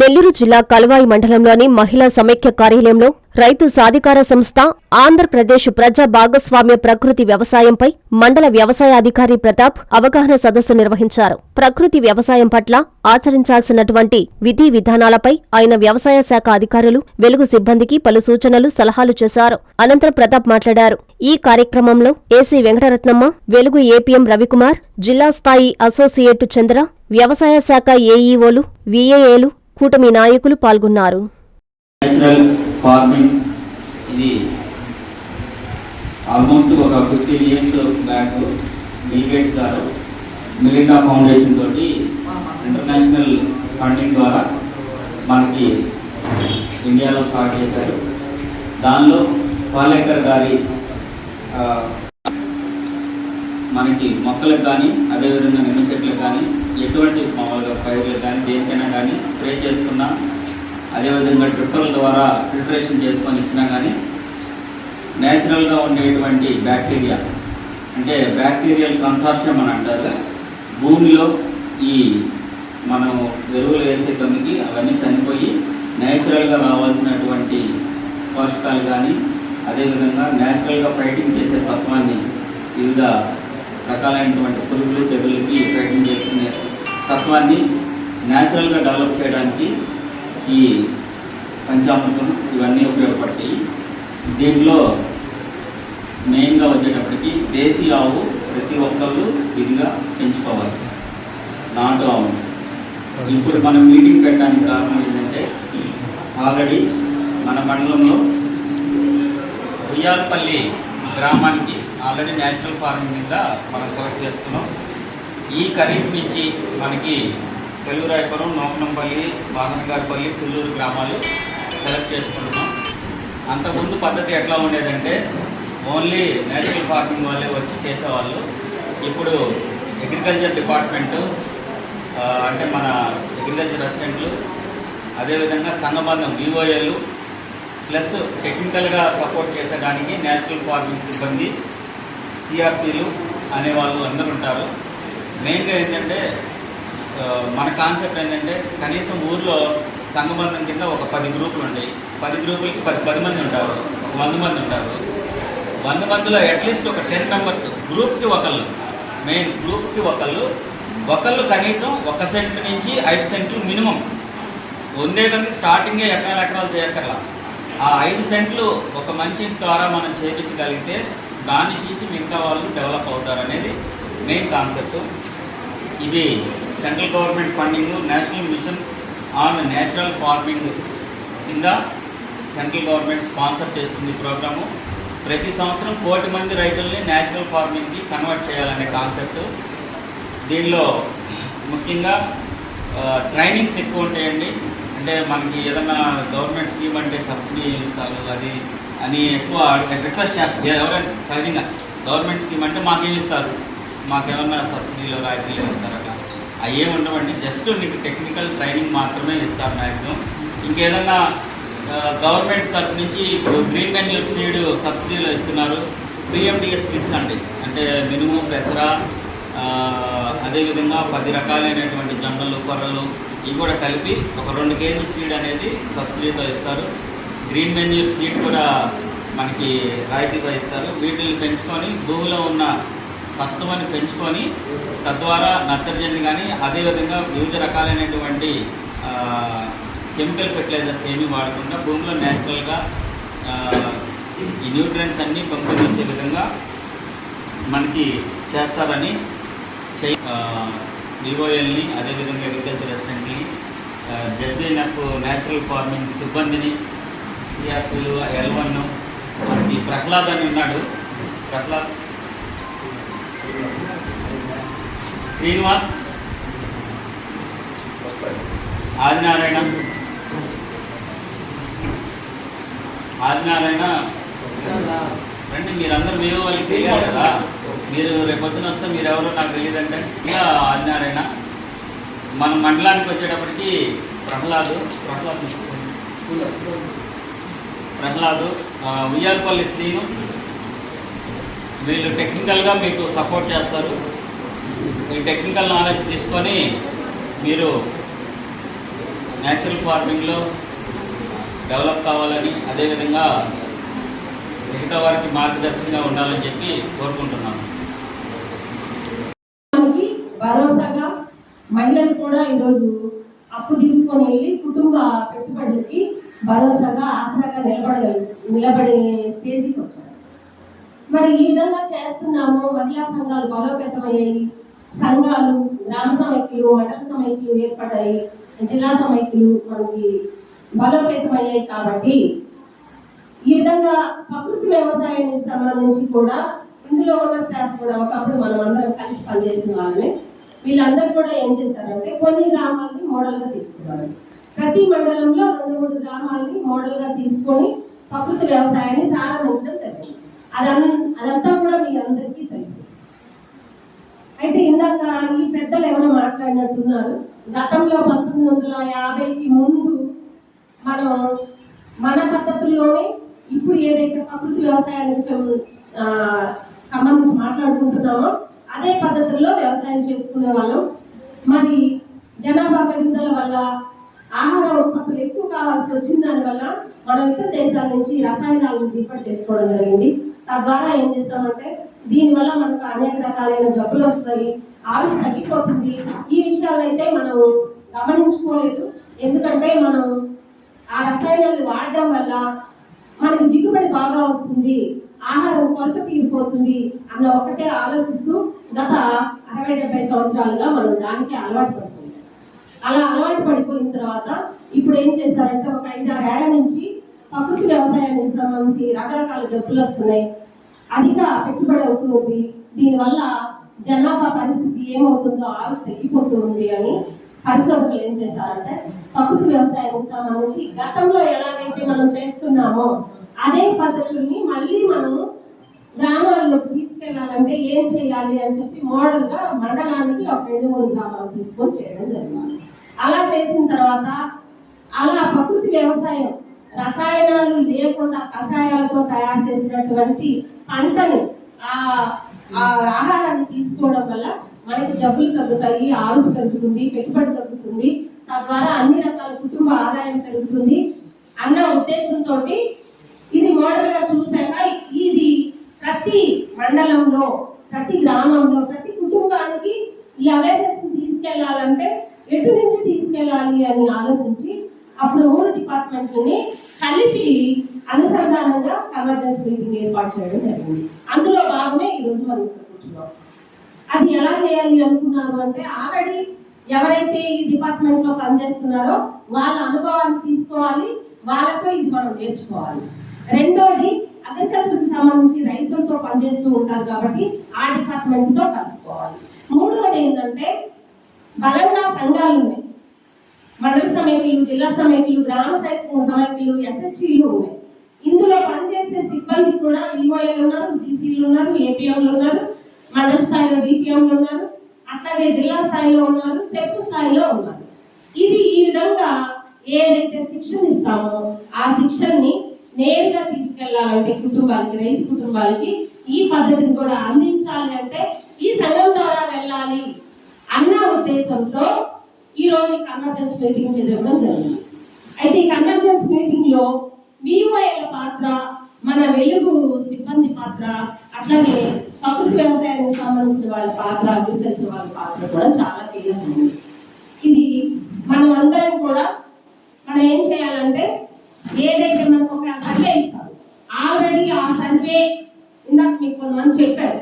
నెల్లూరు జిల్లా కలువాయి మండలంలోని మహిళా సమైక్య కార్యాలయంలో రైతు సాధికార సంస్థ ఆంధ్రప్రదేశ్ ప్రజా భాగస్వామ్య ప్రకృతి వ్యవసాయంపై మండల వ్యవసాయ అధికారి ప్రతాప్ అవగాహన సదస్సు నిర్వహించారు. ప్రకృతి వ్యవసాయం పట్ల ఆచరించాల్సినటువంటి విధి విధానాలపై ఆయన వ్యవసాయ శాఖ అధికారులు వెలుగు సిబ్బందికి పలు సూచనలు సలహాలు చేశారు. అనంతరం ప్రతాప్ మాట్లాడారు. ఈ కార్యక్రమంలో ఏసీ వెంకటరత్నమ్మ వెలుగు ఏపీఎం రవికుమార్ జిల్లా స్థాయి అసోసియేట్ చంద్ర వ్యవసాయ శాఖ ఏఈఓలు విఏఏలు కూటమి నాయకులు పాల్గొన్నారు. ఫార్మింగ్ ఇది ఆల్మోస్ట్ ఒక fifteen years back Bill Gates గారు మిలిండా ఫౌండేషన్ తోటి ఇంటర్నేషనల్ ఫండింగ్ ద్వారా మనకి ఇండియాలో స్టార్ట్ చేశారు. దానిలో పాలేకర్ గారి మనకి మొక్కలకు కానీ అదేవిధంగా నిమ్మ చెట్లకు కానీ ఎటువంటి మామూలుగా పైర్లకు కానీ దేనికైనా కానీ స్ప్రే చేసుకున్నా అదేవిధంగా డ్రిప్పర్ల ద్వారా ఫిల్టరేషన్ చేసుకొని ఇచ్చినా కానీ న్యాచురల్గా ఉండేటువంటి బ్యాక్టీరియా. అంటే బ్యాక్టీరియల్ కన్సార్షియం అని అంటారు. భూమిలో ఈ మనం ఎరువులు వేసే కొన్నికి అవన్నీ చనిపోయి న్యాచురల్గా రావాల్సినటువంటి పోషకాలు కానీ అదేవిధంగా న్యాచురల్గా ఫైటింగ్ చేసే తత్వాన్ని వివిధ రకాలైనటువంటి పురుగులు తెగుళ్ళకి ప్రయత్నం చేసుకునే తత్వాన్ని న్యాచురల్గా డెవలప్ చేయడానికి ఈ పంచామృతం ఇవన్నీ ఉపయోగపడతాయి. దీంట్లో మెయిన్గా వచ్చేటప్పటికి దేశీ ఆవు ప్రతి ఒక్కళ్ళు విధిగా పెంచుకోవాలి. నాటు ఆవు. ఇప్పుడు మనం మీటింగ్ పెట్టడానికి కారణం ఏంటంటే ఆల్రెడీ మన మండలంలో ఉయ్యాలపల్లి గ్రామానికి ఆల్రెడీ న్యాచురల్ ఫార్మింగ్ కింద మనం సెలెక్ట్ చేసుకున్నాం. ఈ ఖరీఫ్ నుంచి మనకి తెలుగురాయపురం నోకనంపల్లి బాగనగారిపల్లి పుల్లూరు గ్రామాలు సెలెక్ట్ చేసుకుంటున్నాం. అంతకుముందు పద్ధతి ఎట్లా ఉండేదంటే ఓన్లీ నేచురల్ ఫార్మింగ్ వాళ్ళే వచ్చి చేసేవాళ్ళు. ఇప్పుడు అగ్రికల్చర్ డిపార్ట్మెంటు అంటే మన అగ్రికల్చర్ అసిస్టెంట్లు అదేవిధంగా సంఘబంధం విఓఏలు ప్లస్ టెక్నికల్గా సపోర్ట్ చేసేదానికి నేచురల్ ఫార్మింగ్ సిబ్బంది సిఆర్పీలు అనే వాళ్ళు అందరూ ఉంటారు. మెయిన్గా ఏంటంటే మన కాన్సెప్ట్ ఏంటంటే కనీసం ఊర్లో సంఘబంధం కింద ఒక పది గ్రూపులు ఉండి పది గ్రూపులకి పది పది మంది ఉంటారు. ఒక వంద మంది ఉంటారు. వంద మందిలో అట్లీస్ట్ ఒక టెన్ మెంబర్స్ గ్రూప్కి ఒకళ్ళు. మెయిన్ గ్రూప్కి ఒకళ్ళు. ఒకళ్ళు కనీసం ఒక సెంట్ నుంచి ఐదు సెంట్లు మినిమం. ఉందే కనుక స్టార్టింగే ఎకరాలు ఎకరాలు చేయక్కర్లా. ఆ ఐదు సెంట్లు ఒక మంచి ద్వారా మనం చేయించగలిగితే దాన్ని చూసి మిగతా వాళ్ళు డెవలప్ అవుతారు అనేది మెయిన్ కాన్సెప్ట్ ఇది central government funding national mission on natural farming కింద సెంట్రల్ గవర్నమెంట్ స్పాన్సర్ చేస్తుంది ప్రోగ్రాము. ప్రతి సంవత్సరం కోటి మంది రైతుల్ని నేచురల్ ఫార్మింగ్కి కన్వర్ట్ చేయాలనే కాన్సెప్ట్ దీనిలో ముఖ్యంగా ట్రైనింగ్స్ ఎక్కువ ఉంటాయండి. అంటే మనకి ఏదైనా గవర్నమెంట్ స్కీమ్ అంటే సబ్సిడీ ఇస్తారు అది అని ఎక్కువ రిక్వెస్ట్ చేస్తారు. ఎవరైనా సహజంగా గవర్నమెంట్ స్కీమ్ అంటే మాకేమి ఇస్తారు? మాకేమన్నా సబ్సిడీలో రాయితీలు ఇస్తారు అట్లా. అవి ఏమి ఉండవండి. జస్ట్ నీకు టెక్నికల్ ట్రైనింగ్ మాత్రమే ఇస్తారు మ్యాక్సిమం ఇంకేదన్నా గవర్నమెంట్ తరఫు నుంచి ఇప్పుడు గ్రీన్ మెన్యూర్ సీడ్ సబ్సిడీలో ఇస్తున్నారు. బిఎండిఎస్ కిట్స్ అండి. అంటే మినుము పెసర అదేవిధంగా పది రకాలైనటువంటి జొన్నలు కొర్రలు ఇవి కూడా కలిపి ఒక రెండు కేజీల సీడ్ అనేది సబ్సిడీతో ఇస్తారు. గ్రీన్ మెన్యూర్ సీడ్ కూడా మనకి రాయితీగా ఇస్తారు వీటిని పెంచుకొని భూమిలో ఉన్న సత్తువని పెంచుకొని తద్వారా నత్రజని కానీ అదేవిధంగా వివిధ రకాలైనటువంటి కెమికల్ ఫెర్టిలైజర్స్ ఏమీ వాడకుండా భూమిలో న్యాచురల్గా ఈ న్యూట్రియన్స్ అన్నీ పెంపొందించే విధంగా మనకి చేస్తారని వివోఎల్ని అదేవిధంగా అగ్రికల్చర్ రెసిడెంట్ని జడ్బీఎన్ఎఫ్ న్యాచురల్ ఫార్మింగ్ సిబ్బందిని సిఆర్పీలు ఎల్ వన్ మనకి ప్రహ్లాద్ అని ఉన్నాడు. ప్రహ్లాద్. శ్రీనివాస్. ఆదినారాయణ. ఆదినారాయణ. రండి మీరందరూ మీరు వాళ్ళకి తెలియాలి కదా. మీరు రేపొద్దున వస్తే మీరు ఎవరో నాకు తెలియదంటే ఇలా ఆదినారాయణ. మన మండలానికి వచ్చేటప్పటికి ప్రహ్లాదు. ప్రహ్లాద్. ప్రహ్లాదు ఆ, ఉయ్యాలపల్లి శ్రీను. వీళ్ళు టెక్నికల్గా మీకు సపోర్ట్ చేస్తారు. ఈ టెక్నికల్ నాలెడ్జ్ తీసుకొని మీరు న్యాచురల్ ఫార్మింగ్లో డెవలప్ కావాలని అదేవిధంగా మిగతా వారికి మార్గదర్శకంగా ఉండాలని చెప్పి కోరుకుంటున్నాను. భరోసాగా మహిళలు కూడా ఈరోజు అప్పు తీసుకొని వెళ్ళి కుటుంబ పెట్టుబడులకి భరోసాగా ఆసరాగా నిలబడగల నిలబడే స్టేజ్కి వచ్చారు. మరి ఈ విధంగా చేస్తున్నాము. మహిళా సంఘాలు బలోపేతమయ్యాయి. సంఘాలు గ్రామ సమైక్యులు మండల సమైక్యులు ఏర్పడ్డాయి. జిల్లా సమైక్యులు మనకి బలోపేతమయ్యాయి కాబట్టి ఈ విధంగా ప్రకృతి వ్యవసాయానికి సంబంధించి కూడా ఇందులో ఉన్న స్టాఫ్ కూడా ఒకప్పుడు మనం అందరం కలిసి పనిచేసిన వాళ్ళమే. వీళ్ళందరూ కూడా ఏం చేశారంటే కొన్ని గ్రామాలని మోడల్గా తీసుకున్నారు. ప్రతి మండలంలో రెండు మూడు గ్రామాలని మోడల్గా తీసుకొని ప్రకృతి వ్యవసాయాన్ని ప్రారంభించడం జరిగింది. అదన్ అదంతా కూడా మీ అందరికీ తెలుసు. అయితే ఇందాక ఈ పెద్దలు ఎవరో మాట్లాడినట్టున్నారు గతంలో పంతొమ్మిది వందల యాభైకి ముందు మనం మన పద్ధతుల్లోనే ఇప్పుడు ఏదైతే ప్రకృతి వ్యవసాయానికి సంబంధించి మాట్లాడుకుంటున్నామో అదే పద్ధతుల్లో వ్యవసాయం చేసుకునే వాళ్ళం. మరి జనాభా పెరుగుదల వల్ల ఆహార ఉత్పత్తులు ఎక్కువ కావాల్సి వచ్చిన దానివల్ల మనం ఇతర దేశాల నుంచి రసాయనాలను దిగుబడి చేసుకోవడం జరిగింది. తద్వారా ఏం చేస్తామంటే దీనివల్ల మనకు అనేక రకాలైన జబ్బులు వస్తాయి ఆయుష్ తగ్గిపోతుంది. ఈ విషయాలైతే మనం గమనించుకోలేదు. ఎందుకంటే మనం ఆ రసాయనాలు వాడడం వల్ల మనకి దిగుబడి బాగా వస్తుంది ఆహారం కొరత తీరిపోతుంది అన్న ఒకటే ఆలోచిస్తూ గత అరవై డెబ్బై సంవత్సరాలుగా మనం దానికి అలవాటు పడుతుంది అలా అలవాటు పడిపోయిన తర్వాత ఇప్పుడు ఏం చేశారంటే ఒక ఐదారు ఏళ్ళ నుంచి ప్రకృతి వ్యవసాయానికి సంబంధించి రకరకాల జబ్బులు వస్తున్నాయి. అధిక పెట్టుబడి అవుతుంది. దీనివల్ల జనాభా పరిస్థితి ఏమవుతుందో ఆయుష్ తగ్గిపోతూ ఉంది అని పరిశోధకులు ఏం చేశారంటే ప్రకృతి వ్యవసాయానికి సంబంధించి గతంలో ఎలాగైతే మనం చేస్తున్నామో అదే పద్ధతుల్ని మళ్ళీ మనం గ్రామాల్లోకి తీసుకెళ్ళాలంటే ఏం చేయాలి అని చెప్పి మోడల్గా మండలానికి ఒక రెండు మూడు గ్రామాలు తీసుకొని చేయడం జరిగింది. అలా చేసిన తర్వాత అలా ప్రకృతి వ్యవసాయం రసాయనాలు లేకుండా కషాయాలతో తయారు చేసినటువంటి పంటని ఆ ఆహారాన్ని తీసుకోవడం వల్ల మనకి జబ్బులు తగ్గుతాయి ఆయుష్ తగ్గుతుంది పెట్టుబడి తగ్గుతుంది. తద్వారా అన్ని రకాల కుటుంబ ఆదాయం పెరుగుతుంది. అన్న ఉద్దేశంతో ఇది మోడల్గా చూశాక ఇది ప్రతి మండలంలో ప్రతి గ్రామంలో ప్రతి కుటుంబానికి ఈ అవేర్నెస్ తీసుకెళ్ళాలంటే ఎటు నుంచి తీసుకెళ్ళాలి అని ఆలోచించి అప్పుడు మూడు డిపార్ట్మెంట్లని కలిపి అనుసంధానంగా కన్వర్జెన్స్ మీటింగ్ ఏర్పాటు చేయడం జరిగింది అందులో భాగమే ఈ రోజు మనం ఇక్కడ కూర్చున్నాం అది ఎలా చేయాలి అనుకున్నారు అంటే ఆల్రెడీ ఎవరైతే ఈ డిపార్ట్మెంట్ లో వాళ్ళ అనుభవాన్ని తీసుకోవాలి వాళ్ళతో ఇది మనం నేర్చుకోవాలి. రెండోది అగ్రికల్చర్కి సంబంధించి రైతులతో పనిచేస్తూ ఉంటారు కాబట్టి ఆ డిపార్ట్మెంట్తో కలుపుకోవాలి. మూడోది ఏంటంటే బలంగా సంఘాలు ఉన్నాయి. మండల సమైక్యులు జిల్లా సమైక్యులు గ్రామ సమైక్యులు ఎస్హెచ్ఈలు ఉన్నాయి. ఇందులో పనిచేసే సిబ్బంది కూడా ఈఓఏలు ఉన్నారు సీసీలు ఉన్నారు ఏపీఎంలు ఉన్నారు మండల స్థాయిలో డిపిఎంలు ఉన్నారు అట్లాగే జిల్లా స్థాయిలో ఉన్నారు సెట్ స్థాయిలో ఉన్నారు. ఇది ఈ విధంగా ఏదైతే శిక్షణ ఇస్తామో ఆ శిక్షణని నేరుగా తీసుకెళ్ళాలంటే కుటుంబాలకి రైతు కుటుంబాలకి ఈ పద్ధతిని కూడా అందించాలి అంటే ఈ సంఘం ద్వారా వెళ్ళాలి అన్న ఉద్దేశంతో ఈ రోజు కన్వర్జెన్స్ మీటింగ్ జరగడం జరిగింది. అయితే ఈ కన్వర్జెన్స్ మీటింగ్లో మీఓఏల పాత్ర మన వెలుగు సిబ్బంది పాత్ర అట్లాగే ప్రకృతి వ్యవసాయానికి సంబంధించిన వాళ్ళ పాత్ర అగ్రికల్చర్ వాళ్ళ పాత్ర కూడా చాలా కీలకమైనది. ఇది మనం అందరం కూడా మనం ఏం చేయాలంటే ఏదైతే మనకు ఒక సర్వే ఇస్తారు ఆల్రెడీ ఆ సర్వే ఇందాక మీకు కొంతమంది చెప్పారు.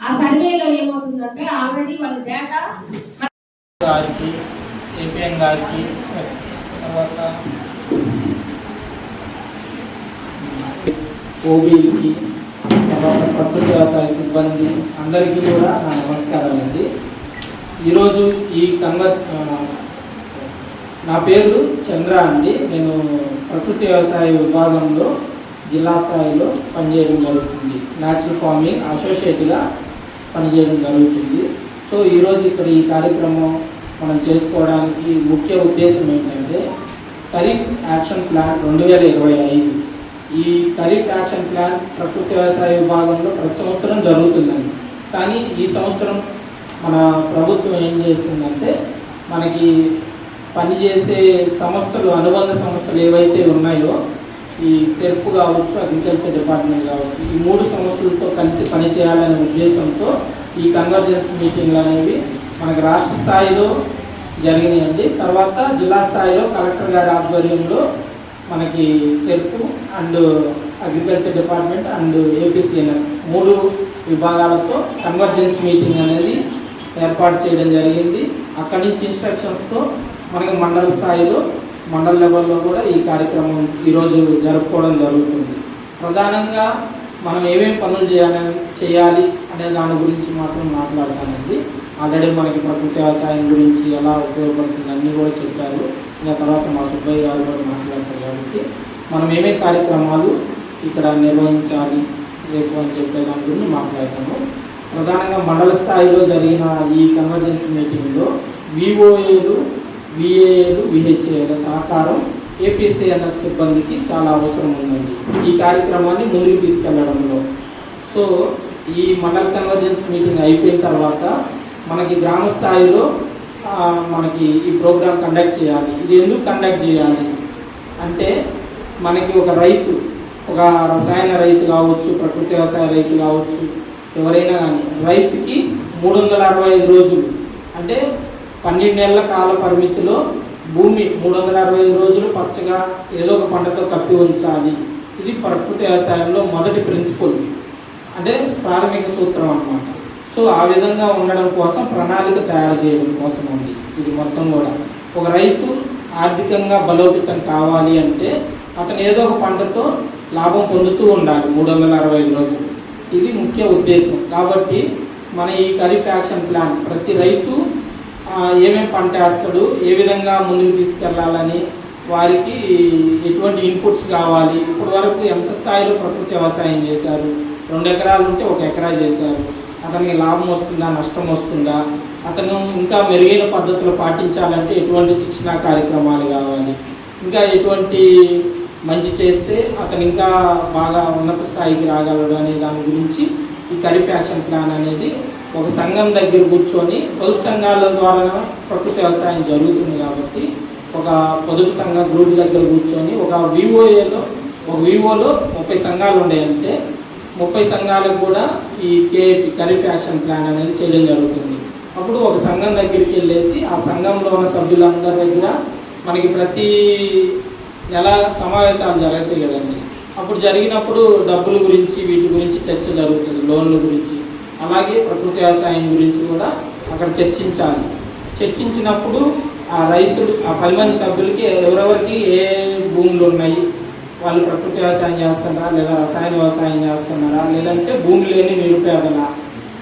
ఆ సర్వేలో ఏమవుతుందంటే ఆల్రెడీ వాళ్ళ డేటా గారికి ఏపీఎం గారికి తర్వాత ఓబీకి తర్వాత ప్రకృతి వ్యవసాయ సిబ్బంది అందరికీ కూడా నా నమస్కారం అండి. ఈరోజు ఈ కన్వ నా పేరు చంద్ర అండి. నేను ప్రకృతి వ్యవసాయ విభాగంలో జిల్లా స్థాయిలో పనిచేయడం జరుగుతుంది. న్యాచురల్ ఫార్మింగ్ అసోసియేట్గా పనిచేయడం జరుగుతుంది. సో ఈరోజు ఇక్కడ ఈ కార్యక్రమం మనం చేసుకోవడానికి ముఖ్య ఉద్దేశం ఏంటంటే ఖరీఫ్ యాక్షన్ ప్లాన్ రెండు వేల ఇరవై ఐదు. ఈ ఖరీఫ్ యాక్షన్ ప్లాన్ ప్రకృతి వ్యవసాయ విభాగంలో ప్రతి సంవత్సరం జరుగుతుందండి. కానీ ఈ సంవత్సరం మన ప్రభుత్వం ఏం చేస్తుందంటే మనకి పనిచేసే సంస్థలు అనుబంధ సంస్థలు ఏవైతే ఉన్నాయో ఈ సెర్ప్ కావచ్చు అగ్రికల్చర్ డిపార్ట్మెంట్ కావచ్చు ఈ మూడు సంస్థలతో కలిసి పనిచేయాలనే ఉద్దేశంతో ఈ కన్వర్జెన్స్ మీటింగ్లు అనేవి మనకు రాష్ట్ర స్థాయిలో జరిగినాయండి. తర్వాత జిల్లా స్థాయిలో కలెక్టర్ గారి ఆధ్వర్యంలో మనకి SERP and agriculture department and APCNL మూడు విభాగాలతో కన్వర్జెన్స్ మీటింగ్ అనేది ఏర్పాటు చేయడం జరిగింది. అక్కడి నుంచి ఇన్స్ట్రక్షన్స్తో మనకి మండల స్థాయిలో మండల లెవెల్లో కూడా ఈ కార్యక్రమం ఈరోజు జరుపుకోవడం జరుగుతుంది. ప్రధానంగా మనం ఏమేమి పనులు చేయాలి చేయాలి అనే దాని గురించి మాత్రం మాట్లాడతానండి. ఆల్రెడీ మనకి ప్రకృతి వ్యవసాయం గురించి ఎలా ఉపయోగపడుతుంది అన్నీ కూడా చెప్పారు. ఇంకా తర్వాత మా సుబ్బయ్య గారు కూడా మాట్లాడతారు కాబట్టి మనం ఏమేమి కార్యక్రమాలు ఇక్కడ నిర్వహించాలి రేపు అని చెప్పే దాని గురించి మాట్లాడతాము. ప్రధానంగా మండల స్థాయిలో జరిగిన ఈ కన్వర్జెన్స్ మీటింగ్లో వివోఏలు విఏఏలు విహెచ్ఏల సహకారం ఏపీసీఎన్ఎఫ్ సిబ్బందికి చాలా అవసరం ఉందండి. ఈ కార్యక్రమాన్ని ముందుకు తీసుకెళ్ళడంలో. సో ఈ మండల కన్వర్జెన్స్ మీటింగ్ అయిపోయిన తర్వాత మనకి గ్రామ స్థాయిలో మనకి ఈ ప్రోగ్రామ్ కండక్ట్ చేయాలి. ఇది ఎందుకు కండక్ట్ చేయాలి? అంటే మనకి ఒక రైతు ఒక రసాయన రైతు కావచ్చు ప్రకృతి వ్యవసాయ రైతు కావచ్చు ఎవరైనా కానీ రైతుకి మూడు వందల అరవై ఐదు రోజులు అంటే పన్నెండేళ్ళ కాల పరిమితిలో భూమి మూడు వందల అరవై ఐదు రోజులు పచ్చగా ఏదో ఒక పంటతో కప్పి ఉంచాలి. ఇది ప్రకృతి వ్యవసాయంలో మొదటి ప్రిన్సిపల్ అంటే ప్రాథమిక సూత్రం అన్నమాట. సో ఆ విధంగా ఉండడం కోసం ప్రణాళిక తయారు చేయడం కోసం ఉంది ఇది మొత్తం కూడా. ఒక రైతు ఆర్థికంగా బలోపేతం కావాలి అంటే అతను ఏదో ఒక పంటతో లాభం పొందుతూ ఉండాలి మూడు వందల అరవై ఐదు రోజులు. ఇది ముఖ్య ఉద్దేశం. కాబట్టి మన ఈ ఖరీఫ్ యాక్షన్ ప్లాన్ ప్రతి రైతు ఏమేమి ఏమేం పంట వేస్తాడు ఏ విధంగా ముందుకు తీసుకెళ్ళాలని వారికి ఎటువంటి ఇన్పుట్స్ కావాలి ఇప్పటి వరకు ఎంత స్థాయిలో ప్రకృతి వ్యవసాయం చేశారు రెండు ఎకరాలు ఉంటే ఒక ఎకరా చేశారు అతనికి లాభం వస్తుందా నష్టం వస్తుందా అతను ఇంకా మెరుగైన పద్ధతులు పాటించాలంటే ఎటువంటి శిక్షణా కార్యక్రమాలు కావాలి ఇంకా ఎటువంటి మంచి చేస్తే అతను ఇంకా బాగా ఉన్నత స్థాయికి రాగలడు అనే దాని గురించి ఈ ఖరీఫ్ యాక్షన్ ప్లాన్ అనేది ఒక సంఘం దగ్గర కూర్చొని పొదుపు సంఘాల ద్వారా ప్రకృతి వ్యవసాయం జరుగుతుంది కాబట్టి ఒక పొదుపు సంఘ గ్రూప్ దగ్గర కూర్చొని ఒక వివోఏలో ఒక వివోలో ముప్పై సంఘాలు ఉన్నాయంటే ముప్పై సంఘాలకు కూడా ఈ కేఏపి ఖరీఫ్ యాక్షన్ ప్లాన్ అనేది చేయడం జరుగుతుంది. అప్పుడు ఒక సంఘం దగ్గరికి వెళ్ళేసి ఆ సంఘంలో ఉన్న సభ్యులందరి దగ్గర మనకి ప్రతి నెల సమావేశాలు జరుగుతాయి కదండి. అప్పుడు జరిగినప్పుడు డబ్బుల గురించి వీటి గురించి చర్చ జరుగుతుంది లోన్ల గురించి. అలాగే ప్రకృతి వ్యవసాయం గురించి కూడా అక్కడ చర్చించాలి. చర్చించినప్పుడు ఆ రైతులు ఆ పది మంది సభ్యులకి ఎవరెవరికి ఏ భూములు ఉన్నాయి వాళ్ళు ప్రకృతి వ్యవసాయం చేస్తున్నారా లేదా రసాయన వ్యవసాయం చేస్తున్నారా లేదంటే భూమి లేని నిరుపేదలా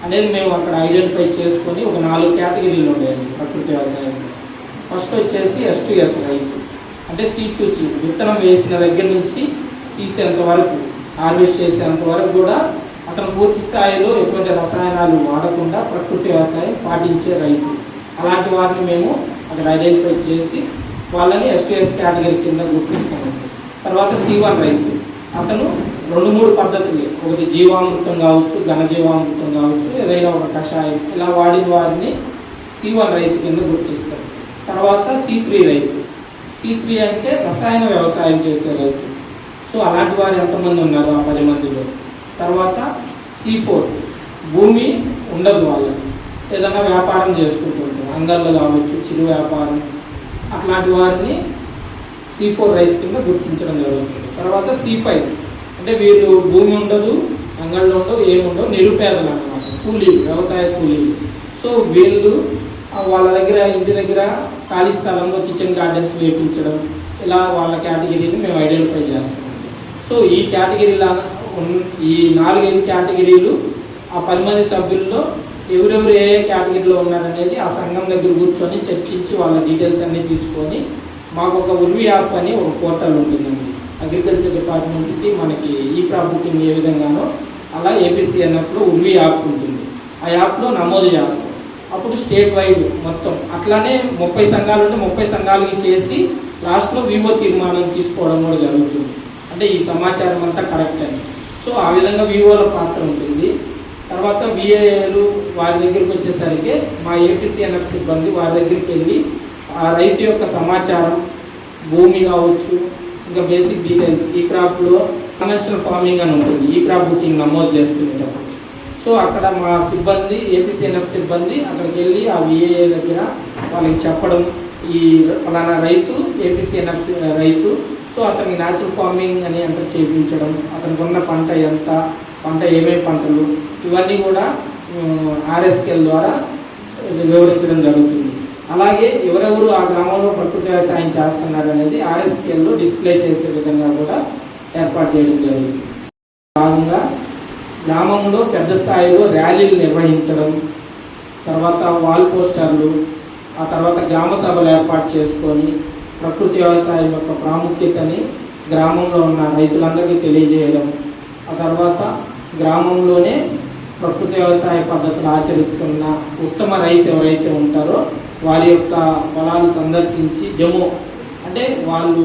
అనేది మేము అక్కడ ఐడెంటిఫై చేసుకొని ఒక నాలుగు కేటగిరీలు ఉన్నాయండి ప్రకృతి వ్యవసాయం. ఫస్ట్ వచ్చేసి ఎస్ టు ఎస్ రైతు. అంటే సీ టు సీట్ విత్తనం వేసిన దగ్గర నుంచి తీసేంత వరకు హార్వెస్ట్ చేసేంత వరకు కూడా అతను పూర్తి స్థాయిలో ఎటువంటి రసాయనాలు వాడకుండా ప్రకృతి వ్యవసాయం పాటించే రైతు. అలాంటి వారిని మేము అక్కడ ఐడెంటిఫై చేసి వాళ్ళని ఎస్టీఎస్ కేటగిరీ కింద గుర్తిస్తామండి. తర్వాత సి వన్ రైతు. అతను రెండు మూడు పద్ధతులు. ఒకటి జీవామృతం కావచ్చు ఘనజీవామృతం కావచ్చు ఏదైనా ఒక కషాయం ఇలా వాడిన వారిని సి వన్ రైతు కింద గుర్తిస్తారు తర్వాత సి త్రీ రైతు. సి త్రీ అంటే రసాయన వ్యవసాయం చేసే రైతు. సో అలాంటి వారు ఎంతమంది ఉన్నారు ఆ పది మందిలో? తర్వాత సి ఫోర్ భూమి ఉండదు వాళ్ళకి. ఏదైనా వ్యాపారం చేసుకుంటుంటారు అంగళ్ళు కావచ్చు చిరు వ్యాపారం అట్లాంటి వారిని సి ఫోర్ రైతు కింద గుర్తించడం జరుగుతుంది. తర్వాత సి ఫైవ్ అంటే వీళ్ళు భూమి ఉండదు అంగళ్ళు ఉండవు ఏముండవు నిరుపేదలు అన్నమాట. కూలీలు వ్యవసాయ కూలీలు. సో వీళ్ళు వాళ్ళ దగ్గర ఇంటి దగ్గర ఖాళీ స్థలంలో కిచెన్ గార్డెన్స్ వేపించడం ఇలా వాళ్ళ కేటగిరీని మేము ఐడెంటిఫై చేస్తాం సో ఈ కేటగిరీలా ఈ నాలుగైదు కేటగిరీలు ఆ పది మంది సభ్యుల్లో ఎవరెవరు ఏ ఏ కేటగిరీలో ఉన్నారనేది ఆ సంఘం దగ్గర కూర్చొని చర్చించి వాళ్ళ డీటెయిల్స్ అన్నీ తీసుకొని మాకు ఒక ఉర్వి యాప్ అని ఒక పోర్టల్ ఉంటుందండి. అగ్రికల్చర్ డిపార్ట్మెంట్కి మనకి ఈ క్రాప్ బుకింగ్ ఏ విధంగానో అలా ఏపీసీఎన్ఎఫ్లో ఉర్వి యాప్ ఉంటుంది. ఆ యాప్లో నమోదు చేస్తాం. అప్పుడు స్టేట్ వైడ్ మొత్తం అట్లానే ముప్పై సంఘాలు ఉంటే ముప్పై సంఘాలకి చేసి లాస్ట్లో వివో తీర్మానం తీసుకోవడం కూడా జరుగుతుంది. అంటే ఈ సమాచారం అంతా కరెక్ట్ అని సో ఆ విధంగా వివోల పాత్ర ఉంటుంది. తర్వాత విఏలు వారి దగ్గరికి వచ్చేసరికి మా ఏపీసీఎన్ఎఫ్ సిబ్బంది వారి దగ్గరికి వెళ్ళి ఆ రైతు యొక్క సమాచారం భూమి కావచ్చు ఇంకా బేసిక్ డీటెయిల్స్ ఈ క్రాప్లో కన్వెన్షనల్ ఫార్మింగ్ అని ఉంటుంది. ఈ క్రాప్ బుకింగ్ నమోదు చేసుకునేటప్పుడు. సో అక్కడ మా సిబ్బంది ఏపీసీఎన్ఎఫ్ సిబ్బంది అక్కడికి వెళ్ళి ఆ విఏఏ దగ్గర వాళ్ళకి చెప్పడం. ఈ ఫలానా రైతు ఏపీసీఎన్ఎఫ్ రైతు సో అతనికి న్యాచురల్ ఫార్మింగ్ అని ఎంత చేయించడం అతనికి ఉన్న పంట ఎంత పంట ఏమేమి పంటలు ఇవన్నీ కూడా ఆర్ఎస్కెల్ ద్వారా వివరించడం జరుగుతుంది. అలాగే ఎవరెవరు ఆ గ్రామంలో ప్రకృతి వ్యవసాయం చేస్తున్నారు అనేది ఆర్ఎస్కేల్లో డిస్ప్లే చేసే విధంగా కూడా ఏర్పాటు చేయడం జరుగుతుంది. భాగంగా గ్రామంలో పెద్ద స్థాయిలో ర్యాలీలు నిర్వహించడం తర్వాత వాల్ పోస్టర్లు ఆ తర్వాత గ్రామ సభలు ఏర్పాటు చేసుకొని ప్రకృతి వ్యవసాయం యొక్క ప్రాముఖ్యతని గ్రామంలో ఉన్న రైతులందరికీ తెలియజేయడం. ఆ తర్వాత గ్రామంలోనే ప్రకృతి వ్యవసాయ పద్ధతులు ఆచరిస్తున్న ఉత్తమ రైతు ఎవరైతే ఉంటారో వారి యొక్క పొలాలు సందర్శించి డెమో అంటే వాళ్ళు